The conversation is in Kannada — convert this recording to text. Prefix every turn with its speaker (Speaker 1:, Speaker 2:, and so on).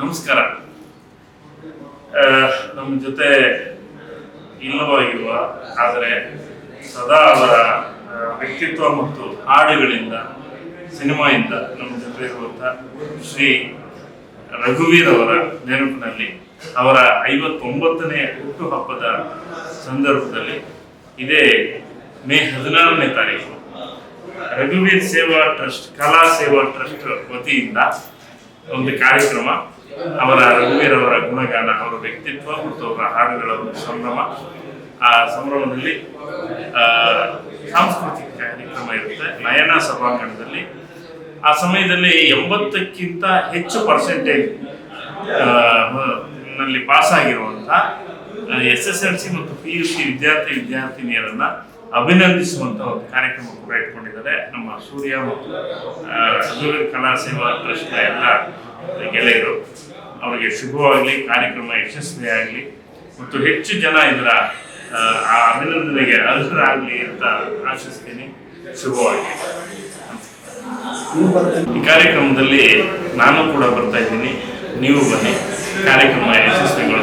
Speaker 1: ನಮಸ್ಕಾರ. ನಮ್ಮ ಜೊತೆ ಇಲ್ಲವಾಗಿರುವ ಆದರೆ ಸದಾ ಅವರ ವ್ಯಕ್ತಿತ್ವ ಮತ್ತು ಹಾಡುಗಳಿಂದ, ಸಿನಿಮಾಯಿಂದ ನಮ್ಮ ಜೊತೆ ಇರುವಂಥ ಶ್ರೀ ರಘುವೀರ್ ಅವರ ನೆನಪಿನಲ್ಲಿ, ಅವರ ಐವತ್ತೊಂಬತ್ತನೇ ಹುಟ್ಟುಹಬ್ಬದ ಸಂದರ್ಭದಲ್ಲಿ ಇದೇ ಮೇ ಹದಿನಾರನೇ ತಾರೀಕು, ರಘುವೀರ್ ಸೇವಾ ಟ್ರಸ್ಟ್, ಕಲಾ ಸೇವಾ ಟ್ರಸ್ಟ್ ವತಿಯಿಂದ ಒಂದು ಕಾರ್ಯಕ್ರಮ ಅವರ ರಘುವೀರವರ ಗುಣಗಾನ, ಅವರ ವ್ಯಕ್ತಿತ್ವ ಮತ್ತು ಅವರ ಹಾಡುಗಳ ಒಂದು ಸಂಭ್ರಮ. ಆ ಸಂಭ್ರಮದಲ್ಲಿ ಸಾಂಸ್ಕೃತಿಕ ಕಾರ್ಯಕ್ರಮ ಇರುತ್ತೆ. ನಯನ ಸಭಾಂಗಣದಲ್ಲಿ. ಆ ಸಮಯದಲ್ಲಿ ಎಂಬತ್ತಕ್ಕಿಂತ ಹೆಚ್ಚು ಪರ್ಸೆಂಟೇಜ್ನಲ್ಲಿ ಪಾಸ್ ಆಗಿರುವಂಥ ಎಸ್ ಎಸ್ ಎಲ್ ಸಿ ಮತ್ತು ಪಿ ಯು ಸಿ ವಿದ್ಯಾರ್ಥಿ ವಿದ್ಯಾರ್ಥಿನಿಯರನ್ನ ಅಭಿನಂದಿಸುವಂತ ಒಂದು ಕಾರ್ಯಕ್ರಮ ಕೂಡ ಇಟ್ಕೊಂಡಿದ್ದಾರೆ. ನಮ್ಮ ಸೂರ್ಯ ಮತ್ತು ಕಲಾ ಸೇವಾ ಟ್ರಸ್ಟ್ನ ಎಲ್ಲ ಗೆಳೆಯರು ಅವರಿಗೆ ಶುಭವಾಗಲಿ ಕಾರ್ಯಕ್ರಮ ಯಶಸ್ವಿಯಾಗಲಿ ಮತ್ತು ಹೆಚ್ಚು ಜನ ಇದರ ಆ, ಅಭಿನಂದನೆಗೆ ಅರ್ಹರಾಗಲಿ ಅಂತ ಆಶಿಸ್ತೀನಿ. ಶುಭವಾಗಲಿ. ಈ ಕಾರ್ಯಕ್ರಮದಲ್ಲಿ ನಾನು ಕೂಡ ಬರ್ತಾ ಇದ್ದೀನಿ. ನೀವು ಬನ್ನಿ. ಕಾರ್ಯಕ್ರಮ ಯಶಸ್ವಿಗೊಳಿಸೋಣ